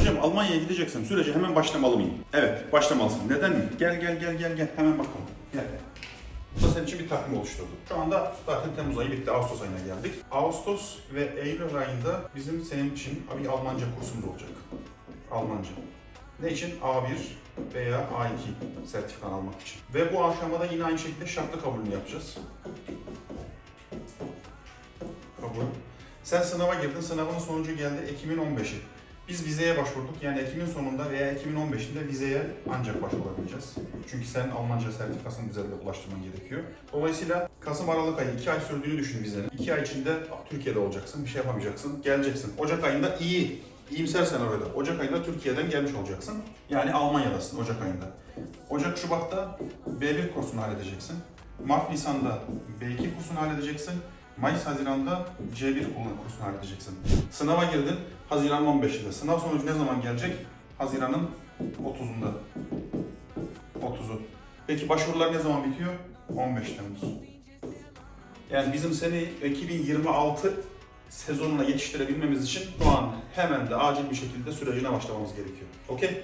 Hocam Almanya'ya gideceksem sürece hemen başlamalı mıyım? Evet, başlamalısın. Neden mi? Gel gel gel gel gel hemen bakalım. Gel. Bu da senin için bir takvim oluşturdu. Şu anda zaten Temmuz ayı bitti, Ağustos ayına geldik. Ağustos ve Eylül ayında bizim senin için bir Almanca kursumuz olacak. Almanca. Ne için? A1 veya A2 sertifikan almak için. Ve bu aşamada yine aynı şekilde şartlı kabulünü yapacağız. Kabul. Sen sınava girdin, sınavın sonucu geldi Ekim'in 15'i. Biz vizeye başvurduk. Yani Ekim'in sonunda veya Ekim'in 15'inde vizeye ancak başvurabileceğiz. Çünkü sen Almanca sertifikasını üzerinde ulaştırman gerekiyor. Dolayısıyla Kasım Aralık ayı 2 ay sürdüğünü düşün vizenin. 2 ay içinde Türkiye'de olacaksın, bir şey yapamayacaksın, geleceksin. Ocak ayında iyi, iyimser senaryoda. Ocak ayında Türkiye'den gelmiş olacaksın. Yani Almanya'dasın Ocak ayında. Ocak, Şubat'ta B1 kursunu halledeceksin. Mart, Nisan'da B2 kursunu halledeceksin. Mayıs, Haziran'da C1 kursunu halledeceksin. Sınava girdin, Haziran 15'inde. Sınav sonucu ne zaman gelecek? Haziran'ın 30'unda. 30'u. Peki başvurular ne zaman bitiyor? 15 Temmuz. Yani bizim seni 2026 sezonuna yetiştirebilmemiz için şu an hemen de acil bir şekilde sürecine başlamamız gerekiyor. Okey?